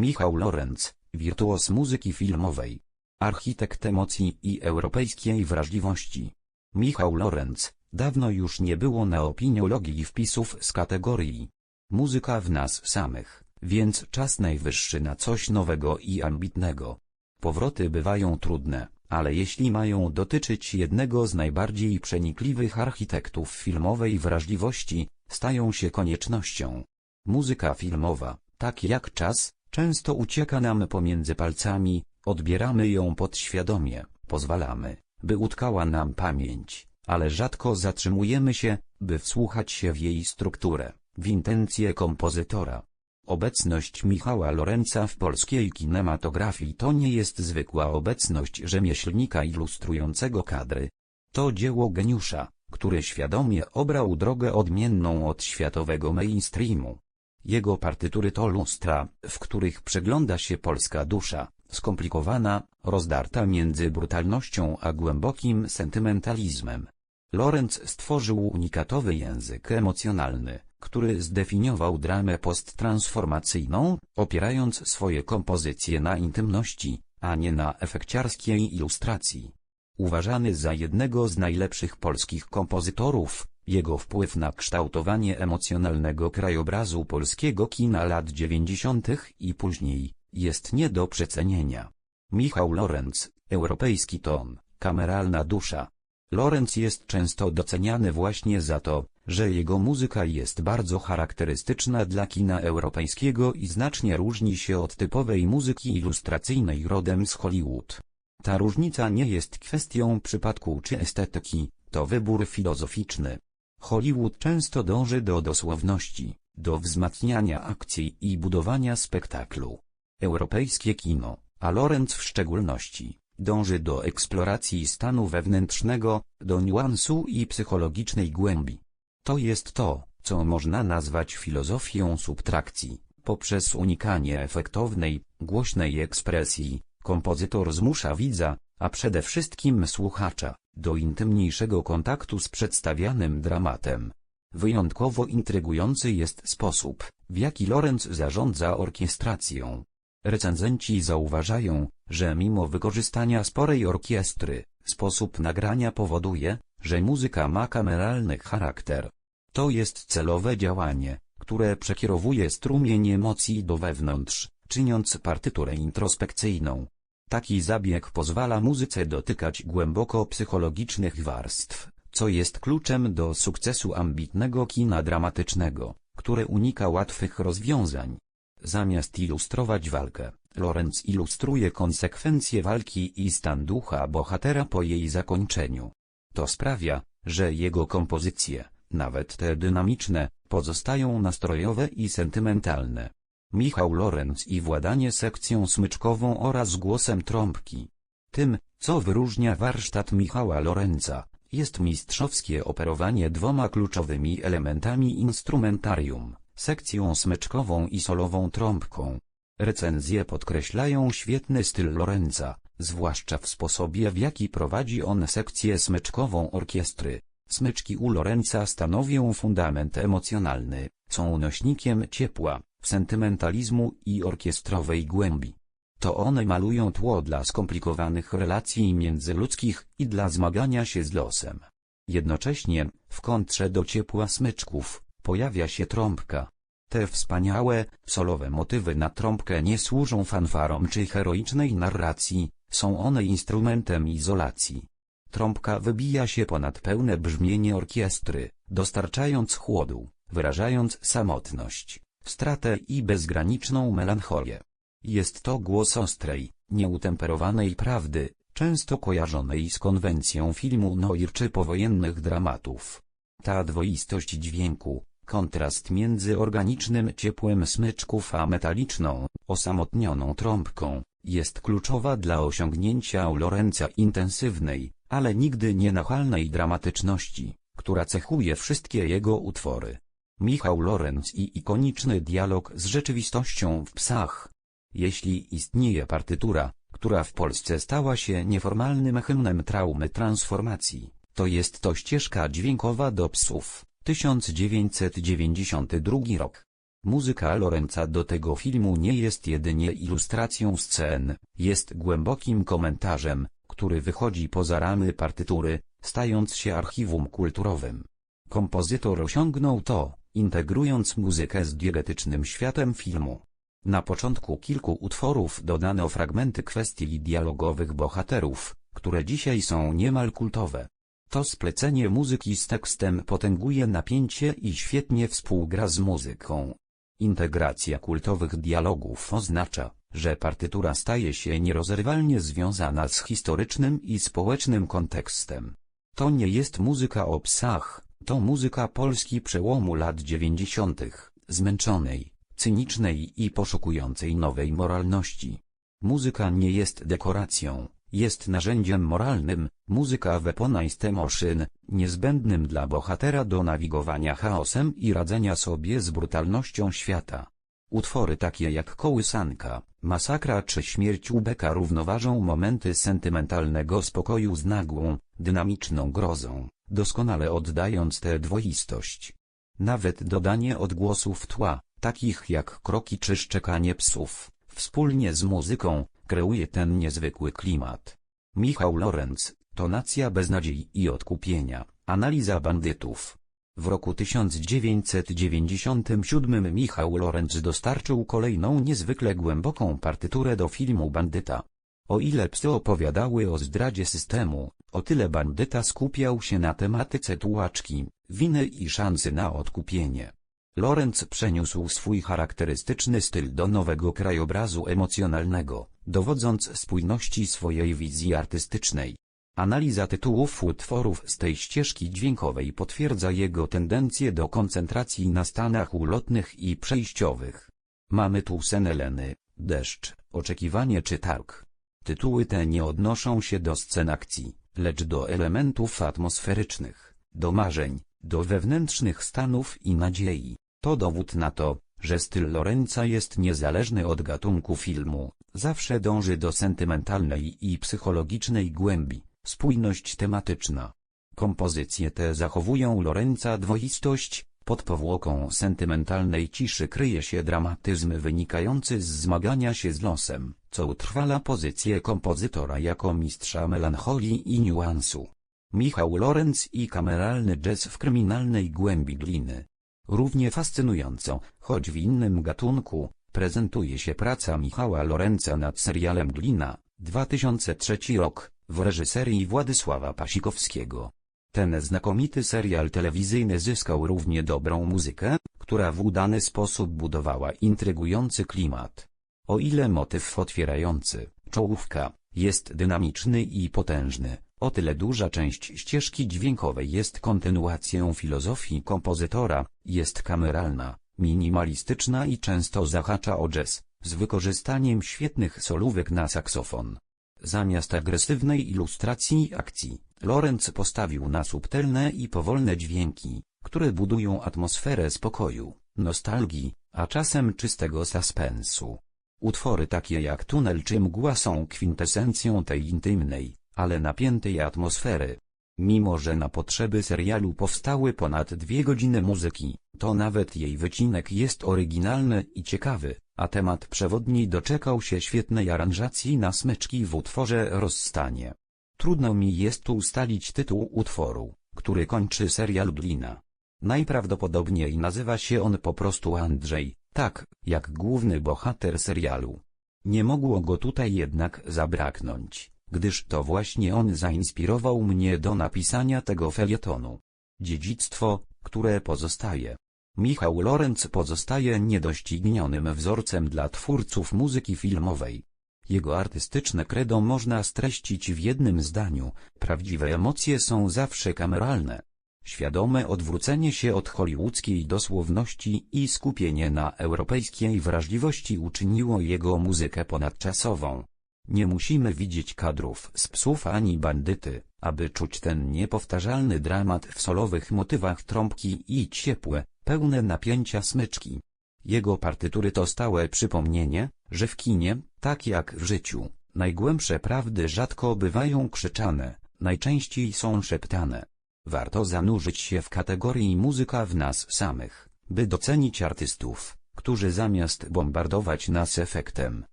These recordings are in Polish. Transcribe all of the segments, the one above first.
Michał Lorenz, wirtuos muzyki filmowej. Architekt emocji i europejskiej wrażliwości. Michał Lorenz, dawno już nie było na opiniologii wpisów z kategorii muzyka w nas samych, więc czas najwyższy na coś nowego i ambitnego. Powroty bywają trudne, ale jeśli mają dotyczyć jednego z najbardziej przenikliwych architektów filmowej wrażliwości, stają się koniecznością. Muzyka filmowa, tak jak czas, często ucieka nam pomiędzy palcami, odbieramy ją podświadomie, pozwalamy, by utkała nam pamięć, ale rzadko zatrzymujemy się, by wsłuchać się w jej strukturę, w intencje kompozytora. Obecność Michała Lorenza w polskiej kinematografii to nie jest zwykła obecność rzemieślnika ilustrującego kadry. To dzieło geniusza, który świadomie obrał drogę odmienną od światowego mainstreamu. Jego partytury to lustra, w których przegląda się polska dusza, skomplikowana, rozdarta między brutalnością a głębokim sentymentalizmem. Lorenz stworzył unikatowy język emocjonalny, który zdefiniował dramę posttransformacyjną, opierając swoje kompozycje na intymności, a nie na efekciarskiej ilustracji. Uważany za jednego z najlepszych polskich kompozytorów, jego wpływ na kształtowanie emocjonalnego krajobrazu polskiego kina lat 90. i później, jest nie do przecenienia. Michał Lorenz, europejski ton, kameralna dusza. Lorenz jest często doceniany właśnie za to, że jego muzyka jest bardzo charakterystyczna dla kina europejskiego i znacznie różni się od typowej muzyki ilustracyjnej rodem z Hollywood. Ta różnica nie jest kwestią przypadku czy estetyki, to wybór filozoficzny. Hollywood często dąży do dosłowności, do wzmacniania akcji i budowania spektaklu. Europejskie kino, a Lorenz w szczególności, dąży do eksploracji stanu wewnętrznego, do niuansu i psychologicznej głębi. To jest to, co można nazwać filozofią subtrakcji. Poprzez unikanie efektownej, głośnej ekspresji, kompozytor zmusza widza, a przede wszystkim słuchacza, do intymniejszego kontaktu z przedstawianym dramatem. Wyjątkowo intrygujący jest sposób, w jaki Lorenz zarządza orkiestracją. Recenzenci zauważają, że mimo wykorzystania sporej orkiestry, sposób nagrania powoduje, że muzyka ma kameralny charakter. To jest celowe działanie, które przekierowuje strumień emocji do wewnątrz, czyniąc partyturę introspekcyjną. Taki zabieg pozwala muzyce dotykać głęboko psychologicznych warstw, co jest kluczem do sukcesu ambitnego kina dramatycznego, które unika łatwych rozwiązań. Zamiast ilustrować walkę, Lorenz ilustruje konsekwencje walki i stan ducha bohatera po jej zakończeniu. To sprawia, że jego kompozycje, nawet te dynamiczne, pozostają nastrojowe i sentymentalne. Michał Lorenz i władanie sekcją smyczkową oraz głosem trąbki. Tym, co wyróżnia warsztat Michała Lorenza, jest mistrzowskie operowanie dwoma kluczowymi elementami instrumentarium, sekcją smyczkową i solową trąbką. Recenzje podkreślają świetny styl Lorenza, zwłaszcza w sposobie w jaki prowadzi on sekcję smyczkową orkiestry. Smyczki u Lorenza stanowią fundament emocjonalny, są nośnikiem ciepła, sentymentalizmu i orkiestrowej głębi. To one malują tło dla skomplikowanych relacji międzyludzkich i dla zmagania się z losem. Jednocześnie, w kontrze do ciepła smyczków, pojawia się trąbka. Te wspaniałe, solowe motywy na trąbkę nie służą fanfarom czy heroicznej narracji, są one instrumentem izolacji. Trąbka wybija się ponad pełne brzmienie orkiestry, dostarczając chłodu, wyrażając samotność, stratę i bezgraniczną melancholię. Jest to głos ostrej, nieutemperowanej prawdy, często kojarzonej z konwencją filmu noir czy powojennych dramatów. Ta dwoistość dźwięku, kontrast między organicznym ciepłem smyczków a metaliczną, osamotnioną trąbką, jest kluczowa dla osiągnięcia u Lorenza intensywnej, ale nigdy nienachalnej dramatyczności, która cechuje wszystkie jego utwory. Michał Lorenz i ikoniczny dialog z rzeczywistością w psach. Jeśli istnieje partytura, która w Polsce stała się nieformalnym hymnem traumy transformacji, to jest to ścieżka dźwiękowa do psów, 1992 rok. Muzyka Lorenza do tego filmu nie jest jedynie ilustracją scen, jest głębokim komentarzem, który wychodzi poza ramy partytury, stając się archiwum kulturowym. Kompozytor osiągnął to, integrując muzykę z diegetycznym światem filmu. Na początku kilku utworów dodano fragmenty kwestii dialogowych bohaterów, które dzisiaj są niemal kultowe. To splecenie muzyki z tekstem potęguje napięcie i świetnie współgra z muzyką. Integracja kultowych dialogów oznacza, że partytura staje się nierozerwalnie związana z historycznym i społecznym kontekstem. To nie jest muzyka o psach, to muzyka Polski przełomu lat dziewięćdziesiątych, zmęczonej, cynicznej i poszukującej nowej moralności. Muzyka nie jest dekoracją, jest narzędziem moralnym, muzyka weaponized emotion, niezbędnym dla bohatera do nawigowania chaosem i radzenia sobie z brutalnością świata. Utwory takie jak Kołysanka, Masakra czy Śmierć Ubeka równoważą momenty sentymentalnego spokoju z nagłą, dynamiczną grozą, doskonale oddając tę dwoistość. Nawet dodanie odgłosów tła, takich jak kroki czy szczekanie psów, wspólnie z muzyką, kreuje ten niezwykły klimat. Michał Lorenz, tonacja beznadziei i odkupienia, analiza bandytów. W roku 1997 Michał Lorenz dostarczył kolejną niezwykle głęboką partyturę do filmu Bandyta. O ile psy opowiadały o zdradzie systemu, o tyle bandyta skupiał się na tematyce tułaczki, winy i szansy na odkupienie. Lorenz przeniósł swój charakterystyczny styl do nowego krajobrazu emocjonalnego, dowodząc spójności swojej wizji artystycznej. Analiza tytułów utworów z tej ścieżki dźwiękowej potwierdza jego tendencję do koncentracji na stanach ulotnych i przejściowych. Mamy tu Seneleny, deszcz, oczekiwanie czy targ. Tytuły te nie odnoszą się do scen akcji, lecz do elementów atmosferycznych, do marzeń, do wewnętrznych stanów i nadziei. To dowód na to, że styl Lorenza jest niezależny od gatunku filmu, zawsze dąży do sentymentalnej i psychologicznej głębi, spójność tematyczna. Kompozycje te zachowują Lorenza dwoistość, pod powłoką sentymentalnej ciszy kryje się dramatyzm wynikający z zmagania się z losem, co utrwala pozycję kompozytora jako mistrza melancholii i niuansu. Michał Lorenz i kameralny jazz w kryminalnej głębi gliny. Równie fascynująco, choć w innym gatunku, prezentuje się praca Michała Lorenza nad serialem Glina, 2003 rok, w reżyserii Władysława Pasikowskiego. Ten znakomity serial telewizyjny zyskał równie dobrą muzykę, która w udany sposób budowała intrygujący klimat. O ile motyw otwierający, czołówka, jest dynamiczny i potężny, o tyle duża część ścieżki dźwiękowej jest kontynuacją filozofii kompozytora, jest kameralna, minimalistyczna i często zahacza o jazz, z wykorzystaniem świetnych solówek na saksofon. Zamiast agresywnej ilustracji akcji, Lorenz postawił na subtelne i powolne dźwięki, które budują atmosferę spokoju, nostalgii, a czasem czystego suspensu. Utwory takie jak Tunel czy Mgła są kwintesencją tej intymnej, ale napiętej atmosfery. Mimo że na potrzeby serialu powstały ponad dwie godziny muzyki, to nawet jej wycinek jest oryginalny i ciekawy, a temat przewodni doczekał się świetnej aranżacji na smyczki w utworze Rozstanie. Trudno mi jest tu ustalić tytuł utworu, który kończy serial Glina. Najprawdopodobniej nazywa się on po prostu Andrzej, tak, jak główny bohater serialu. Nie mogło go tutaj jednak zabraknąć, gdyż to właśnie on zainspirował mnie do napisania tego felietonu. Dziedzictwo, które pozostaje. Michał Lorenz pozostaje niedoścignionym wzorcem dla twórców muzyki filmowej. Jego artystyczne credo można streścić w jednym zdaniu, prawdziwe emocje są zawsze kameralne. Świadome odwrócenie się od hollywoodzkiej dosłowności i skupienie na europejskiej wrażliwości uczyniło jego muzykę ponadczasową. Nie musimy widzieć kadrów z psów ani bandyty, aby czuć ten niepowtarzalny dramat w solowych motywach trąbki i ciepłe, pełne napięcia smyczki. Jego partytury to stałe przypomnienie, że w kinie, tak jak w życiu, najgłębsze prawdy rzadko bywają krzyczane, najczęściej są szeptane. Warto zanurzyć się w kategorii muzyka w nas samych, by docenić artystów, którzy zamiast bombardować nas efektem,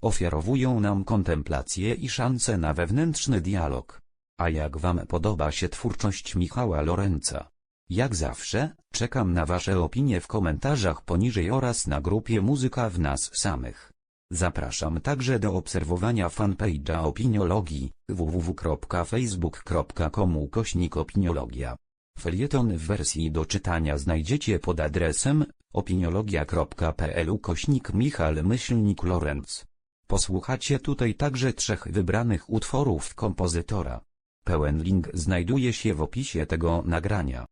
ofiarowują nam kontemplację i szansę na wewnętrzny dialog. A jak wam podoba się twórczość Michała Lorenca? Jak zawsze, czekam na wasze opinie w komentarzach poniżej oraz na grupie Muzyka w nas samych. Zapraszam także do obserwowania fanpage'a opiniologii www.facebook.com ukośnik opiniologia. Felieton w wersji do czytania znajdziecie pod adresem opiniologia.pl ukośnik Michal Myślnik Lorenz. Posłuchacie tutaj także trzech wybranych utworów kompozytora. Pełen link znajduje się w opisie tego nagrania.